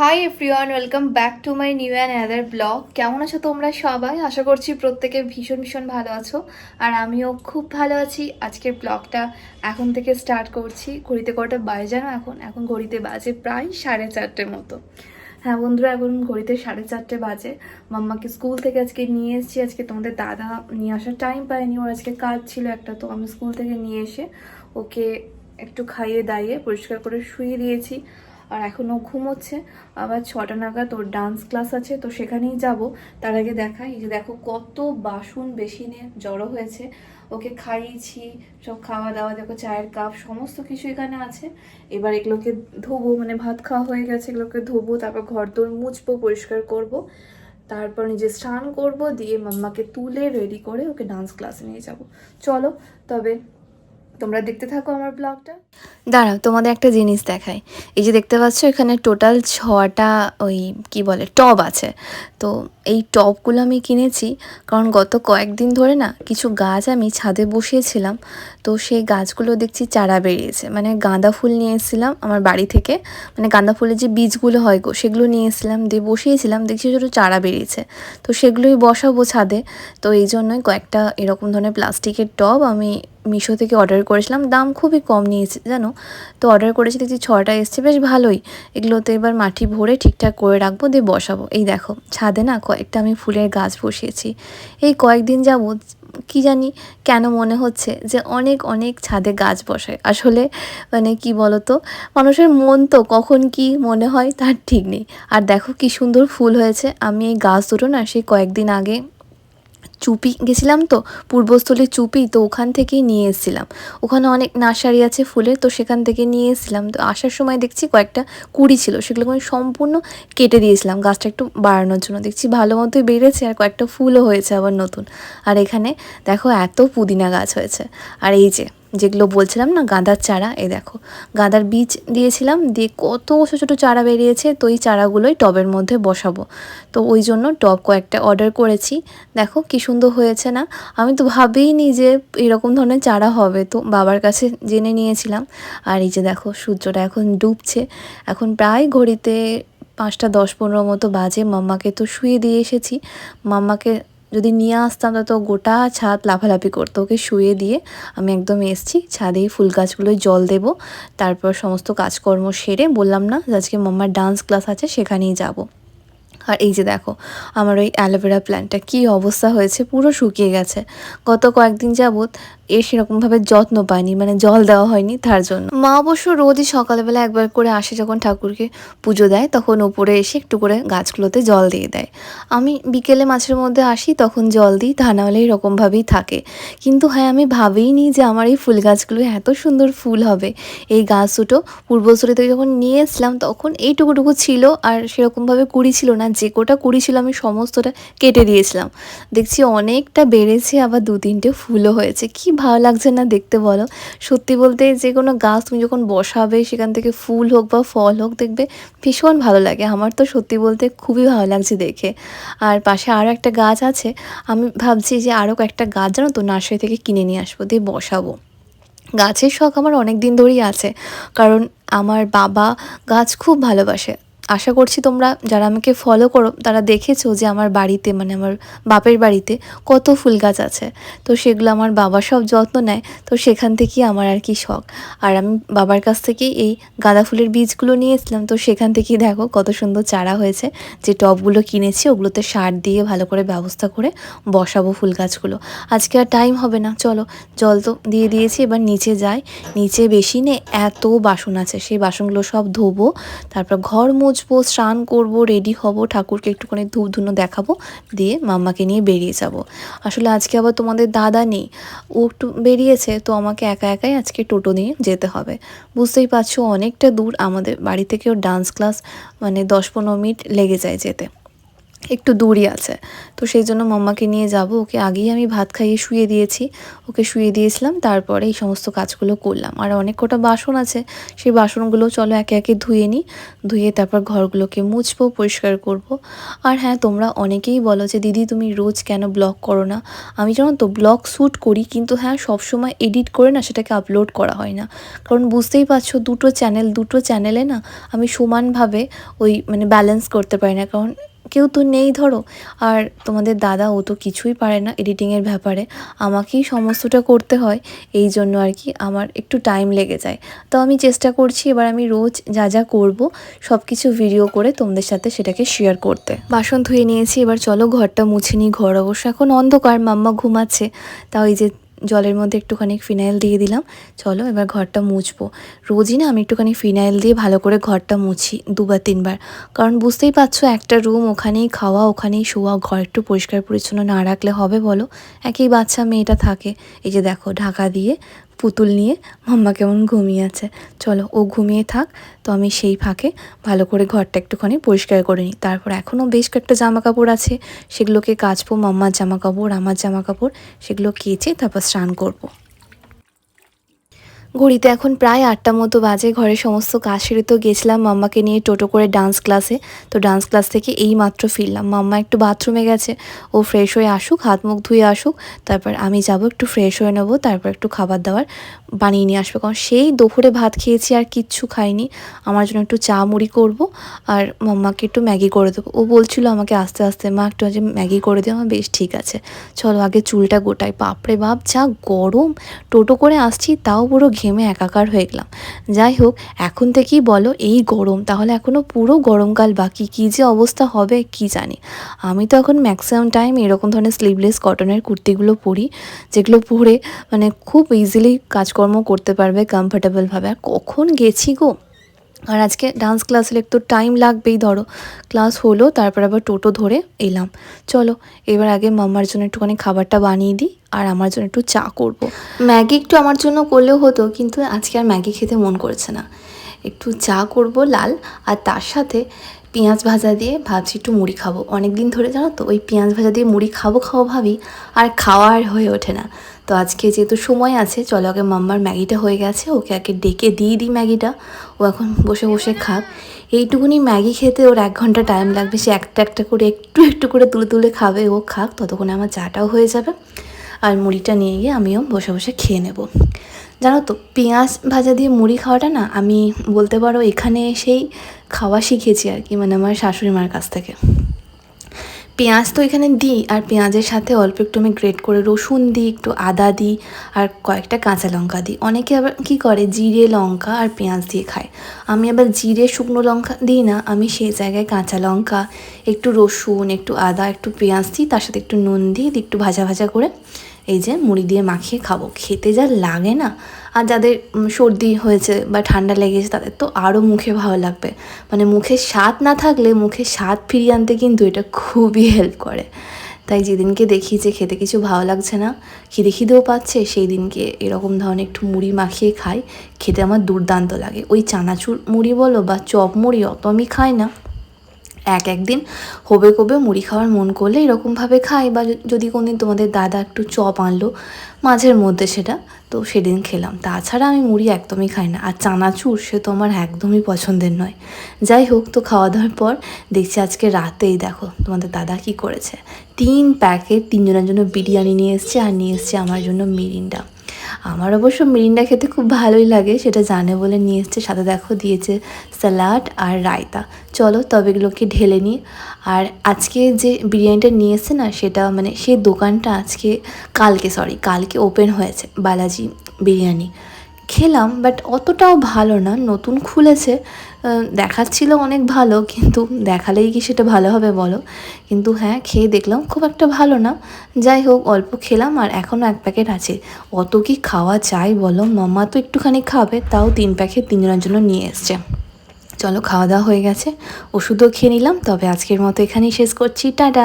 Hi everyone welcome back to my new and other blog কেমন আছো তোমরা সবাই? আশা করছি প্রত্যেকে ভীষণ ভীষণ ভালো আছো। আর আমিও খুব ভালো আছি। আজকের ব্লগটা এখন থেকে স্টার্ট করছি। ঘড়িতে কটা বাজে জানো এখন? এখন ঘড়িতে বাজে প্রায় সাড়ে চারটের মতো। হ্যাঁ বন্ধুরা, এখন ঘড়িতে সাড়ে চারটে বাজে। মাম্মাকে স্কুল থেকে আজকে নিয়ে এসেছি। আজকে তোমাদের দাদা নিয়ে আসার টাইম পায়নি। ওর আজকে কাজ ছিল একটা, তো আমি স্কুল থেকে নিয়ে এসে ওকে একটু খাইয়ে দাইয়ে পরিষ্কার করে শুয়ে দিয়েছি। আর এখনও ঘুমোচ্ছে। আবার ছটা নাগাদ ওর ডান্স ক্লাস আছে, তো সেখানেই যাব। তার আগে দেখাই এই যে দেখো কত বাসন বেসিনে জড়ো হয়েছে। ওকে খাইয়েছি, সব খাওয়া দাওয়া দেখো চায়ের কাপ সমস্ত কিছু এখানে আছে। এবার এগুলোকে ধোবো মানে ভাত খাওয়া হয়ে গেছে, এগুলোকে ধোবো, তারপর ঘর দোর মুছবো, পরিষ্কার করব। তারপর নিজে স্নান করব, দিয়ে মাম্মাকে তুলে রেডি করে ওকে ডান্স ক্লাসে নিয়ে যাব। চলো, তবে তোমরা দেখতে থাকো আমার ব্লগটা। দাঁড়াও, তোমাদের একটা জিনিস দেখাই। এই যে দেখতে পাচ্ছ, এখানে টোটাল ছটা ওই কি বলে, টব আছে। তো এই টবগুলো আমি কিনেছি কারণ গত কয়েকদিন ধরে না কিছু গাছ আমি ছাদে বসিয়েছিলাম। তো সেই গাছগুলো দেখছি চারা বেরিয়েছে। মানে গাঁদা ফুল নিয়ে এসেছিলাম আমার বাড়ি থেকে। মানে গাঁদা ফুলের যে বীজগুলো হয় গো, সেগুলো নিয়ে এসেছিলাম, দিয়ে বসিয়েছিলাম, দেখছি ছোটো চারা বেরিয়েছে। তো সেগুলোই বসাবো ছাদে। তো এই জন্যই কয়েকটা এরকম ধরনের প্লাস্টিকের টব আমি মিশো থেকে অর্ডার করেছিলাম। দাম খুবই কম নিয়েছে, জানো? তো অর্ডার করেছি, দেখছি ছটা এসছে, বেশ ভালোই। এগুলোতে এবার মাটি ভরে ঠিকঠাক করে রাখব, দিয়ে বসাবো। এই দেখো, ছাদে না কয়েকটা আমি ফুলের গাছ বসিয়েছি। এই কয়েকদিন যাবৎ কি জানি কেন মনে হচ্ছে যে অনেক অনেক ছাদে গাছ বসায়। আসলে মানে কি বলতো, মানুষের মন তো কখন কি মনে হয় তার ঠিক নেই। আর দেখো কি সুন্দর ফুল হয়েছে। আমি এই গাছ দুটো না সেই কয়েকদিন আগে চুপি গেছিলাম তো, পূর্বস্থলী চুপি তো ওখান থেকেই নিয়ে এসেছিলাম। ওখানে অনেক নার্সারি আছে ফুলের তো সেখান থেকে নিয়ে এসেছিলাম। তো আসার সময় দেখছি কয়েকটা কুড়ি ছিল, সেগুলোকে আমি সম্পূর্ণ কেটে দিয়েছিলাম গাছটা একটু বাড়ানোর জন্য। দেখছি ভালো মতোই বেড়েছে আর কয়েকটা ফুলও হয়েছে আবার নতুন। আর এখানে দেখো এত পুদিনা গাছ হয়েছে। আর এই যে যেগুলো বলছিলাম না, গাঁদার চারা, এই দেখো। গাঁদার বীজ দিয়েছিলাম, দিয়ে কত ছোটো ছোটো চারা বেরিয়েছে, তো এই চারাগুলোই টবের মধ্যে বসাবো। তো ওই জন্য টব কয়েকটা অর্ডার করেছি। দেখো কি সুন্দর হয়েছে না? আমি তো ভাবেইনি যে এরকম ধরনের চারা হবে, তো বাবার কাছে জেনে নিয়েছিলাম। আর এই যে দেখো, সূর্যটা এখন ডুবছে। এখন প্রায় ঘড়িতে পাঁচটা দশ পনেরো মতো বাজে। মাম্মাকে তো শুয়ে দিয়ে এসেছি। মাম্মাকে যদি নিয়ে আসতাম তো গোটা ছাদ লাফালাফি করতো। ওকে শুয়ে দিয়ে আমি একদম এসছি ছাদেই ফুল গাছগুলোয় জল দেব। তারপর সমস্ত কাজকর্ম সেরে বললাম, না, আজকে মাম্মার ডান্স ক্লাস আছে, সেখানেই যাব। আর এই যে দেখো, আমার ওই অ্যালোভেরা প্ল্যান্টটা কী অবস্থা হয়েছে, পুরো শুকিয়ে গেছে। গত কয়েকদিন যাবৎ এর সেরকমভাবে যত্ন পায়নি মানে জল দেওয়া হয়নি তার জন্য। মা অবশ্য রোজই সকালবেলা একবার করে আসে যখন ঠাকুরকে পুজো দেয়, তখন ওপরে এসে একটু করে গাছগুলোতে জল দিয়ে দেয়। আমি বিকেলে মাছের মধ্যে আসি, তখন জল দিই, তা নাহলে এরকমভাবেই থাকে। কিন্তু হ্যাঁ আমি ভাবেইনি যে আমার এই ফুল গাছগুলো এত সুন্দর ফুল হবে। এই গাছ দুটো থেকে যখন নিয়ে এসলাম, তখন এইটুকুটুকু ছিল, আর সেরকমভাবে কুড়ি ছিল না যে কোটা কুড়ি ছিল আমি সমস্তটা কেটে দিয়েছিলাম। দেখছি অনেকটা বেড়েছে, আবার দু তিনটে ফুলও হয়েছে। কি ভালো লাগছে না দেখতে বলো। সত্যি বলতে যে কোনো গাছ তুমি যখন বসাবে, সেখান থেকে ফুল হোক বা ফল হোক, দেখবে ভীষণ ভালো লাগে। আমার তো সত্যি বলতে খুবই ভালো লাগছে দেখে। আর পাশে আরও একটা গাছ আছে, আমি ভাবছি যে আরও কয়েকটা গাছ জানো তো নার্সারি থেকে কিনে নিয়ে আসব, দিয়ে বসাবো। গাছের শখ আমার অনেক দিন ধরেই আছে, কারণ আমার বাবা গাছ খুব ভালোবাসে। আশা করছি তোমরা যারা আমাকে ফলো করো, তারা দেখেছ যে আমার বাড়িতে মানে আমার বাপের বাড়িতে কত ফুল গাছ আছে। তো সেগুলো আমার বাবা সব যত্ন নেয়, তো সেখান থেকেই আমার আর কি শখ। আর আমি বাবার কাছ থেকেই এই গাঁদা ফুলের বীজগুলো নিয়ে এসলাম তো সেখান থেকেই দেখো কত সুন্দর চারা হয়েছে। যে টবগুলো কিনেছি, ওগুলোতে সার দিয়ে ভালো করে ব্যবস্থা করে বসাবো ফুল গাছগুলো। আজকে আর টাইম হবে না, চলো জল তো দিয়ে দিয়েছি, এবার নিচে যাই। নিচে বেশি নে এত বাসন আছে, সেই বাসনগুলো সব ধোবো, তারপর ঘর মুছবো স্নান করব রেডি হব, ঠাকুরকে একটুখানি ধূপ ধুনো দেখাবো, দিয়ে মাম্মাকে নিয়ে বেরিয়ে যাব। আসলে আজকে আবার তোমাদের দাদা নেই, ও একটু বেরিয়েছে, তো আমাকে একা একাই আজকে টোটো নিয়ে যেতে হবে। বুঝতেই পারছ, অনেকটা দূর আমাদের বাড়ি থেকেও ডান্স ক্লাস মানে দশ পনেরো মিনিট লেগে যায় যেতে। একটু দূরই আছে। তো সেই জন্য মাম্মাকে নিয়ে যাব, ওকে আগেই আমি ভাত খাইয়ে শুয়ে দিয়েছি। ওকে শুয়ে দিয়েছিলাম, তারপরে এই সমস্ত কাজগুলো করলাম। আর অনেক কটা বাসন আছে, সেই বাসনগুলো চলো একে একে ধুয়ে নিই। ধুয়ে তারপর ঘরগুলোকে মুছবো, পরিষ্কার করব। আর হ্যাঁ তোমরা অনেকেই বলো যে, দিদি, তুমি রোজ কেন ব্লগ করো না? আমি জানো তো, ব্লগ শ্যুট করি, কিন্তু হ্যাঁ সবসময় এডিট করে না সেটাকে আপলোড করা হয় না। কারণ বুঝতেই পারছ, দুটো চ্যানেল, দুটো চ্যানেলে না আমি সমানভাবে ওই মানে ব্যালেন্স করতে পারি না। কারণ কেউ তো নেই, ধরো। আর তোমাদের দাদা, ও তো কিছুই পারে না এডিটিংয়ের ব্যাপারে। আমাকেই সমস্তটা করতে হয়, এই জন্য আর কি আমার একটু টাইম লেগে যায়। তো আমি চেষ্টা করছি, এবার আমি রোজ যা যা করব সব কিছু ভিডিও করে তোমাদের সাথে সেটাকে শেয়ার করতে। বাসন ধুয়ে নিয়েছি, এবার চলো ঘরটা মুছে নিই। ঘর অবশ্য এখন অন্ধকার, মাম্মা ঘুমাচ্ছে। তাও এই যে জলের মধ্যে একটুখানি ফিনাইল দিয়ে দিলাম। চলো এবার ঘরটা মুছবো। রোজই না আমি একটুখানি ফিনাইল দিয়ে ভালো করে ঘরটা মুছি দুবার, তিনবার। কারণ বুঝতেই পারছ, একটা রুম ওখানেই খাওয়া, ওখানেই শোয়া, ঘর একটু পরিষ্কার পরিচ্ছন্ন না রাখলে হবে বলো? একই বাচ্চা, মেয়েটা থাকে। এই যে দেখো, ঢাকা দিয়ে পুতুল নিয়ে, মাম্মা কেমন ঘুমিয়ে আছে? চলো, ও ঘুমিয়ে থাক, তো আমি সেই ফাঁকে ভালো করে ঘরটা একটুখানি পরিষ্কার করে নিই। তারপর এখনও বেশ কয়েকটা জামা কাপড় আছে, সেগুলোকে কাচবো মাম্মার জামা কাপড় আমার জামা কাপড় সেগুলো কেচে তারপর স্নান করব। ঘড়িতে এখন প্রায় আটটা মতো বাজে ঘরের সমস্ত কাজ সেরে তো গেছিলাম, মাম্মাকে নিয়ে টোটো করে ডান্স ক্লাসে তো ডান্স ক্লাস থেকে এই মাত্র ফিরলাম। মাম্মা একটু বাথরুমে গেছে, ও ফ্রেশ হয়ে আসুক, হাত মুখ ধুয়ে আসুক, তারপর আমি যাব একটু ফ্রেশ হয়ে নেব, তারপর একটু খাবার দাবার বানিয়ে নিয়ে আসব। কারণ সেই দুপুরে ভাত খেয়েছি আর কিচ্ছু খাইনি, আমার জন্য একটু চা মুড়ি করব আর মাম্মাকে একটু ম্যাগি করে দেবো। ও বলছিল আমাকে আস্তে আস্তে, মা, একটু আজ ম্যাগি করে দিও, আমার বেশ ঠিক আছে। চলো আগে চুলটা গোটাই। বাপরে বাপ, যা গরম! টোটো করে আসছি, তাও পুরো ঘেমে একাকার হয়ে গেলাম। যাই হোক, এখন থেকেই বলো এই গরম, তাহলে এখনও পুরো গরমকাল বাকি, কী যে অবস্থা হবে কি জানি। আমি তো এখন ম্যাক্সিমাম টাইম এরকম ধরনের স্লিভলেস কটনের কুর্তিগুলো পরি, যেগুলো পরে মানে খুব ইজিলি কাজকর্ম করতে পারবে কমফোর্টেবলভাবে আর কখন গেছি গো? আর আজকে ডান্স ক্লাসের একটু টাইম লাগবেই, ধরো। ক্লাস হলো, তারপর আবার টোটো ধরে এলাম। চলো, এবার আগে মাম্মার জন্য একটুখানি খাবারটা বানিয়ে দিই, আর আমার জন্য একটু চা করব। ম্যাগি একটু আমার জন্য করলেও হতো, কিন্তু আজকে আর ম্যাগি খেতে মন করছে না। একটু চা করব লাল, আর তার সাথে পেঁয়াজ ভাজা দিয়ে ভাবছি একটু মুড়ি খাব। অনেক দিন ধরে জানো তো ওই পেঁয়াজ ভাজা দিয়ে মুড়ি খাব খাব ভাবি, আর খাওয়া আর হয়ে ওঠে না। তো আজকে যেহেতু সময় আছে, চলো আগে মাম্মার ম্যাগিটা হয়ে গেছে, ওকে আগে ডেকে দিয়ে দিই ম্যাগিটা। ও এখন বসে বসে খাক। এইটুকুনি ম্যাগি খেতে ওর এক ঘণ্টা টাইম লাগবে, সে একটা একটা করে একটু একটু করে তুলে তুলে খাবে, ও খাক, ততক্ষণে আমার চাটাও হয়ে যাবে। আর মুড়িটা নিয়ে গিয়ে আমিও বসে বসে খেয়ে নেব। জানো তো, পেঁয়াজ ভাজা দিয়ে মুড়ি খাওয়াটা না, আমি বলতে পারো এখানে এসেই খাওয়া শিখেছি আর কি মানে আমার শাশুড়ি মার কাছ থেকে। পেঁয়াজ তো এখানে দিই, আর পেঁয়াজের সাথে অল্প একটু আমি গ্রেট করে রসুন দিই, একটু আদা দিই, আর কয়েকটা কাঁচা লঙ্কা দিই। অনেকে আবার কী করে, জিরে, লঙ্কা আর পেঁয়াজ দিয়ে খায়। আমি আবার জিরে, শুকনো লঙ্কা দিই না, আমি সেই জায়গায় কাঁচা লঙ্কা, একটু রসুন, একটু আদা, একটু পেঁয়াজ দিই, তার সাথে একটু নুন দিই, একটু ভাজা ভাজা করে এই যে মুড়ি দিয়ে মাখিয়ে খাব। খেতে যা লাগে না আর যাদের সর্দি হয়েছে বা ঠান্ডা লেগেছে তাদের তো আরও মুখে ভালো লাগবে। মানে মুখে স্বাদ না থাকলে মুখে স্বাদ ফিরিয়ে আনতে কিন্তু এটা খুবই হেল্প করে। তাই যেদিনকে দেখি যে খেতে কিছু ভালো লাগছে না, খিদে খিদেও পাচ্ছে সেই দিনকে এরকম ধরনের একটু মুড়ি মাখিয়ে খাই, খেতে আমার দুর্দান্ত লাগে। ওই চানাচুর মুড়ি বলো বা চপ মুড়ি অত আমি খাই না। এক একদিন হবে কবে মুড়ি খাওয়ার মন করলে এরকমভাবে খাই বা যদি কোনদিন তোমাদের দাদা একটু চপ আনলো মাঝের মধ্যে সেটা, তো সেদিন খেলাম। তাছাড়া আমি মুড়ি একদমই খাই না। আর চানাচুর সে তো আমার একদমই পছন্দের নয়। যাই হোক, তো খাওয়া দাওয়ার পর দেখছি আজকে রাতেই দেখো তোমাদের দাদা কি করেছে। তিন প্যাকেট তিনজনের জন্য বিরিয়ানি নিয়ে এসছে আর নিয়ে এসছে আমার জন্য মিরিন্ডা। আমার অবশ্য মিরিন্ডা খেতে খুব ভালোই লাগে, সেটা জানে বলে নিয়ে এসছে। সাথে দেখো দিয়েছে স্যালাড আর রায়তা। চলো তবে এগুলোকে ঢেলে নিই। আর আজকে যে বিরিয়ানিটা নিয়ে এসছে না, সেটা মানে সেই দোকানটা আজকে, কালকে সরি কালকে ওপেন হয়েছে বালাজি বিরিয়ানি। খেলাম বাট অতটাও ভালো না, নতুন খুলেছে। দেখাচ্ছিল অনেক ভালো, কিন্তু দেখালেই কি সেটা ভালো হবে বলো? কিন্তু হ্যাঁ খেয়ে দেখলাম খুব একটা ভালো না। যাই হোক, অল্প খেলাম আর এখনও এক প্যাকেট আছে। অত কি খাওয়া চাই বলো? মামা তো একটুখানি খাবে, তাও তিন প্যাকেট তিনজনের জন্য নিয়ে এসছে। চলো, খাওয়া দাওয়া হয়ে গেছে। ওষুধও খেয়ে নিলাম, তবে আজকের মতো এখানেই শেষ করছি। টাটা!